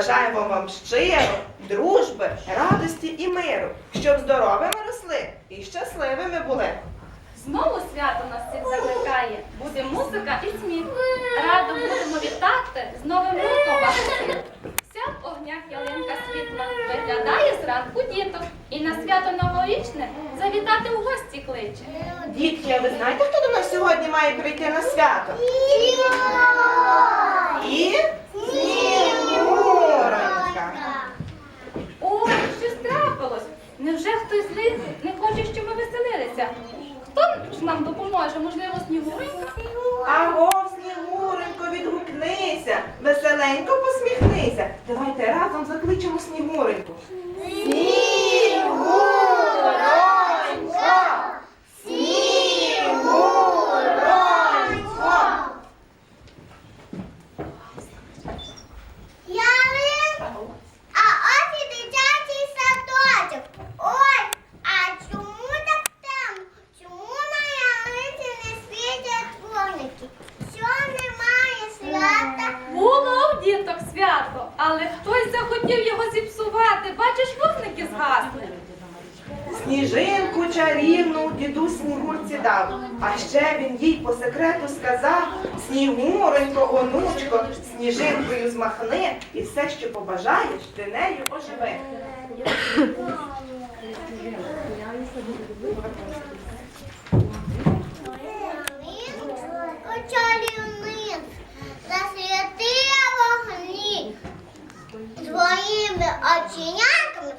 бажаємо вам щиро, дружби, радості і миру, щоб здоровими росли і щасливими були. Знову свято нас всіх закликає. Буде музика і сміх. Радо будемо вітати з новим роком вас. Вся в огнях ялинка світла виглядає зранку діток. І на свято новорічне завітати в гості кличе. Дітки, а ви знаєте, хто до нас сьогодні має прийти на свято? І Невже хтось з них не хоче, щоб ми веселилися? Хто ж нам допоможе? Можливо, снігуренька? Аго, Снігуренько, відгукнися, веселенько посміхнися. Давайте разом закличемо Снігуреньку. Снігуронько! Снігуронько! Ялин, а ось і дитячий садочок. Ой, а чому так темно? Чому на ялинці не світять вогники? Що немає свята? Було у діток свято, але хтось захотів його зіпсувати. Бачиш, вогники згасли. Сніжинку чарівну дідусь Снігурці дав. А ще він їй по секрету сказав Снігуренько, онучко, сніжинкою змахни, і все, що побажаєш, ти нею оживи. Своїми оченяками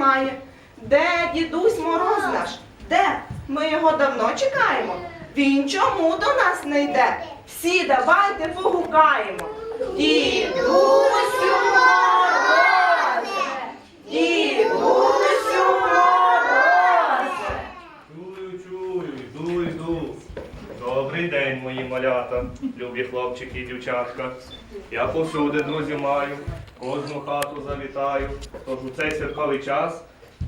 Немає. Де дідусь мороз наш? Де? Ми його давно чекаємо. Він чому до нас не йде? Всі давайте погукаємо. Дідусю морозе! Дідусю морозе! Чую, чую, йду, йду. Добрий день, мої малята, любі хлопчики і дівчатка. Я повсюди друзів маю, кожну хату завітаю. Тож у цей святковий час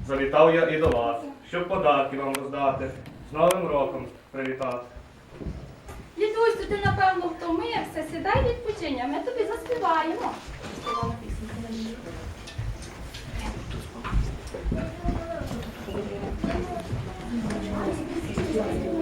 завітав я і до вас, щоб подарки вам роздати, з Новим роком привітати. Дідусю, ти напевно втомився, сідай відпочинь, ми тобі заспіваємо. Чекайте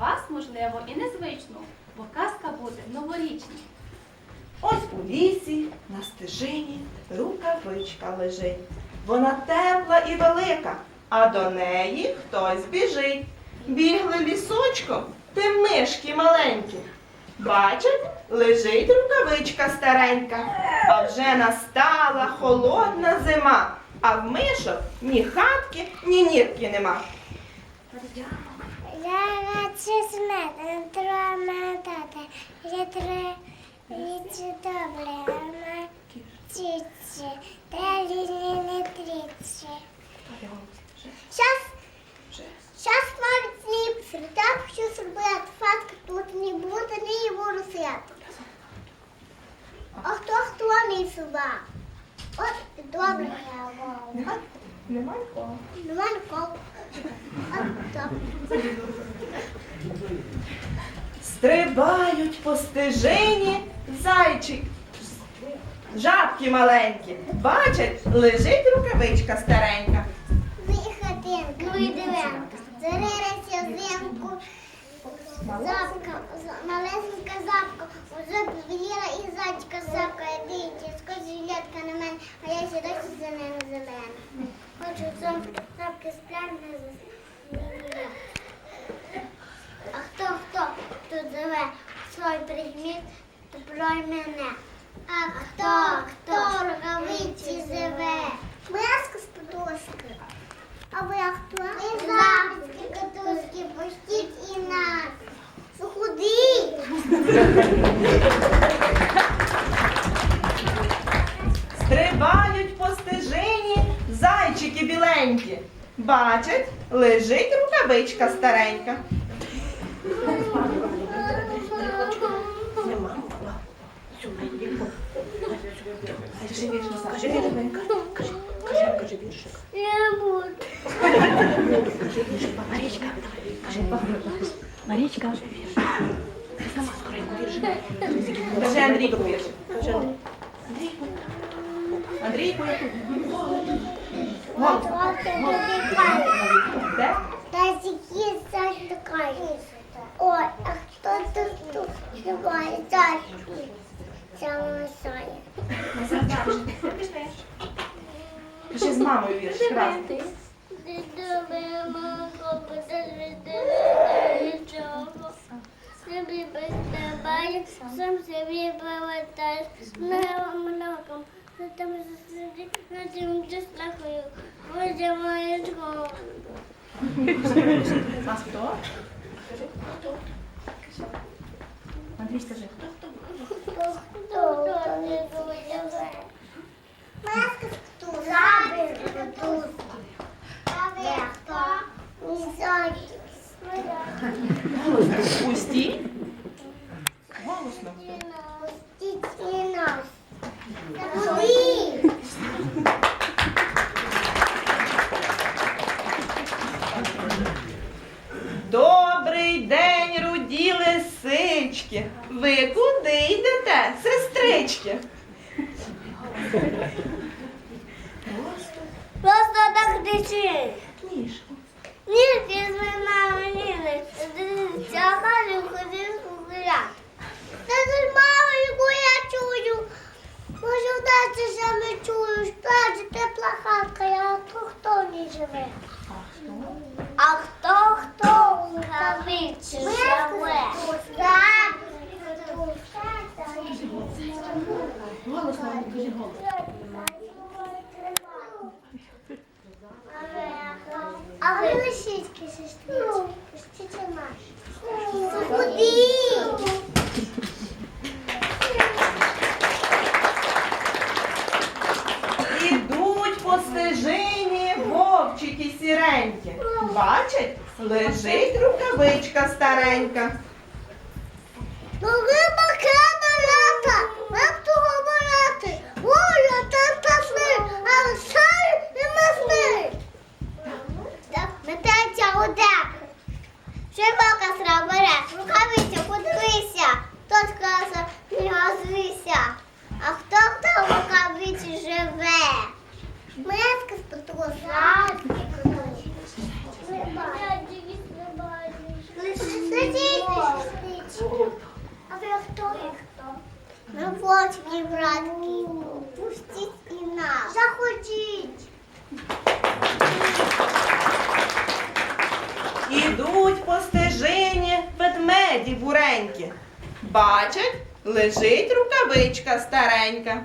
вас, можливо, і незвичну, бо казка буде новорічна. Ось у лісі на стежині рукавичка лежить. Вона тепла і велика, а до неї хтось біжить. Бігли лісочком, ти мишки маленькі. Бачать, лежить рукавичка старенька, а вже настала холодна зима, а в мишок ні хатки, ні нірки нема. Я чесне, троматата, я три вічі добре, ама чічі, та ліні не трічі. Щас, щас навіть ліпше, так що зробити фатка тут не буде, буду свято. А хто хто не сюди? От добре я Нема, нема нікого. Нема нікого. Стрибають по стежині зайчик. Жабки маленькі. Бачать, лежить рукавичка старенька. Виходинка. Ну і дивенка. Зарилася взимку. Запка, малесенька запка, уже повеліла і зайчика запка, дивіться, скочить жилетка на мене, а я ще досі за ними зелена. Хочу зам- запки сплять на. А хто хто тут живе, свой прижміть, то прой мене. А хто, хто рукавиці живе? Маска з подушки. А ви хто? Ми записки, катушки, пустіть і нас. Худий. Стрибають по стежині зайчики біленькі. Бачать, лежить рукавичка старенька. Не буду. Кажи Андрійку вірш. Андрійку. Андрійку. Голос. Де? Та які зачекай. Ой, а хто тут тут співає зачки? Саме Соня. Кажи з мамою вірш. Красний. Собі бездабає, сам собі повертаєш, многом, там засиди, на цим числахою, Боже моє школу. А хто? Андрій, скажи. Хто не буде? Маска хто? Забір хто? Забір хто? Не знаю. Пусті. Голосно. Пустіть нас. Куди? Добрий день, руді лисички. Ви куди йдете, сестрички? Просто так. Книжку. Ні, візьми маму, ні, ця хазю ходив гуляти. Ж мама, яку я чую. Може, вдачі саме чую, справді тепла хатка, а то хто не живе. А хто хто у рукавиці живе? Так. Голосно, кажи голос. А ви лисички, сестрички, пустіть наш. Куди? Лежить рукавичка старенька. і братки, пустіть і нас. Заходіть. Ідуть по стежині ведмеді буренькі. Бачать, лежить рукавичка старенька.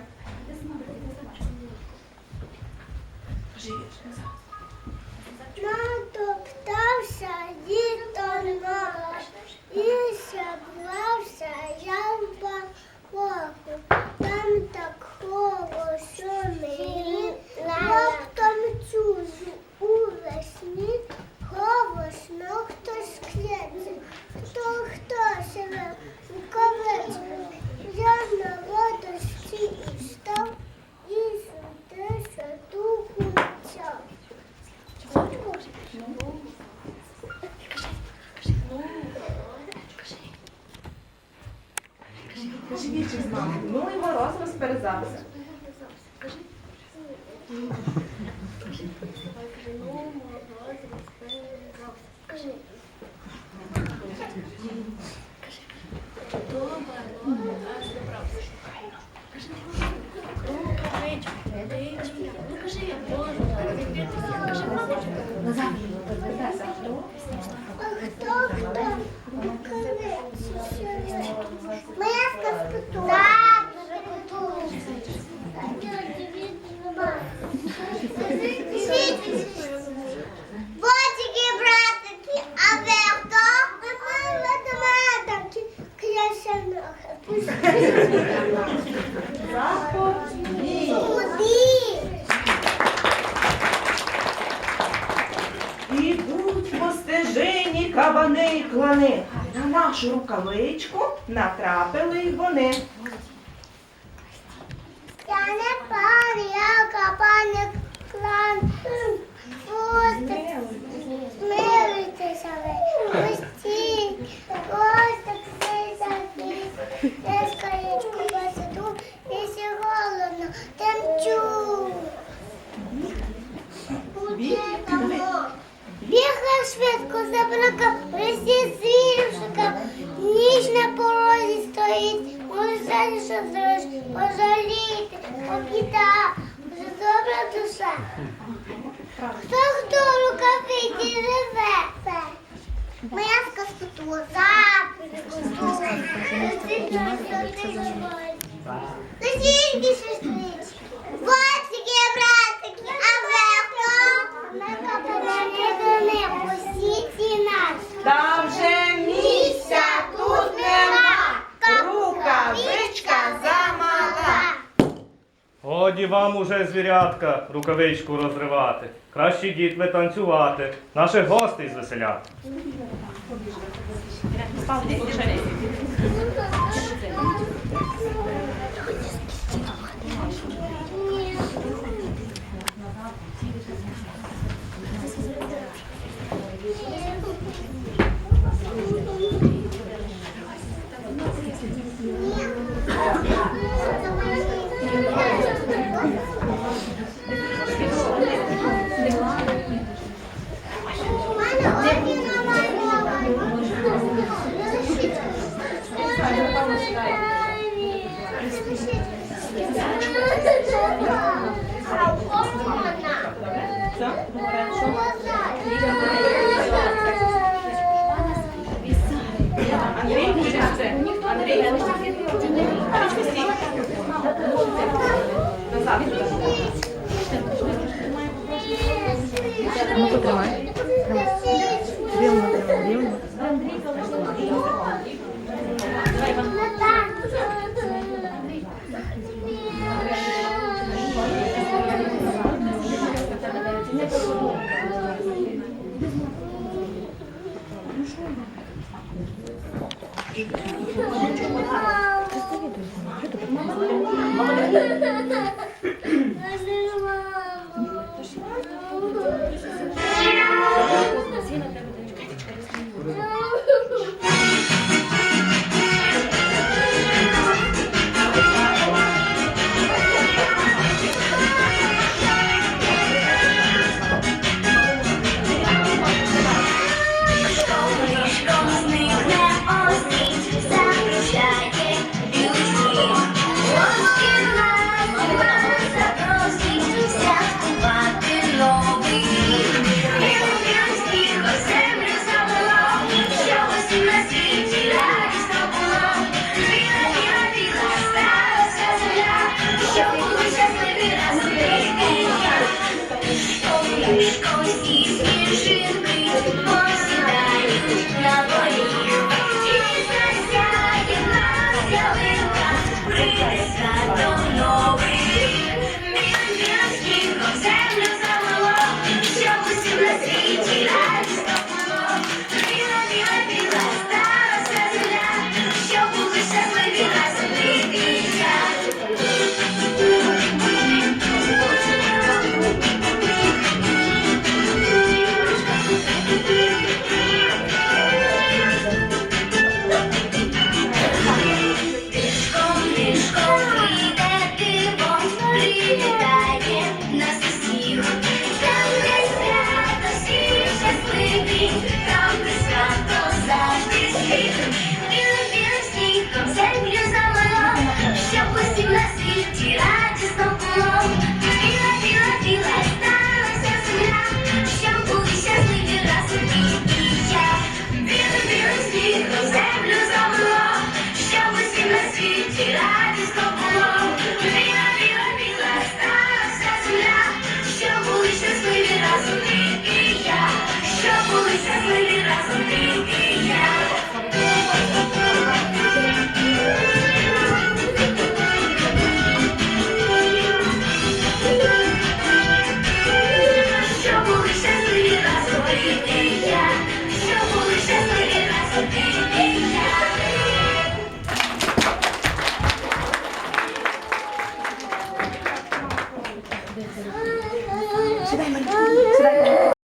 Назад. братики і а ви усі ці наші. Там вже місця тут нема, рукавичка замала. Годі вам уже, звірятка, рукавичку розривати. Краще дітви танцювати, наших гостей звеселяти.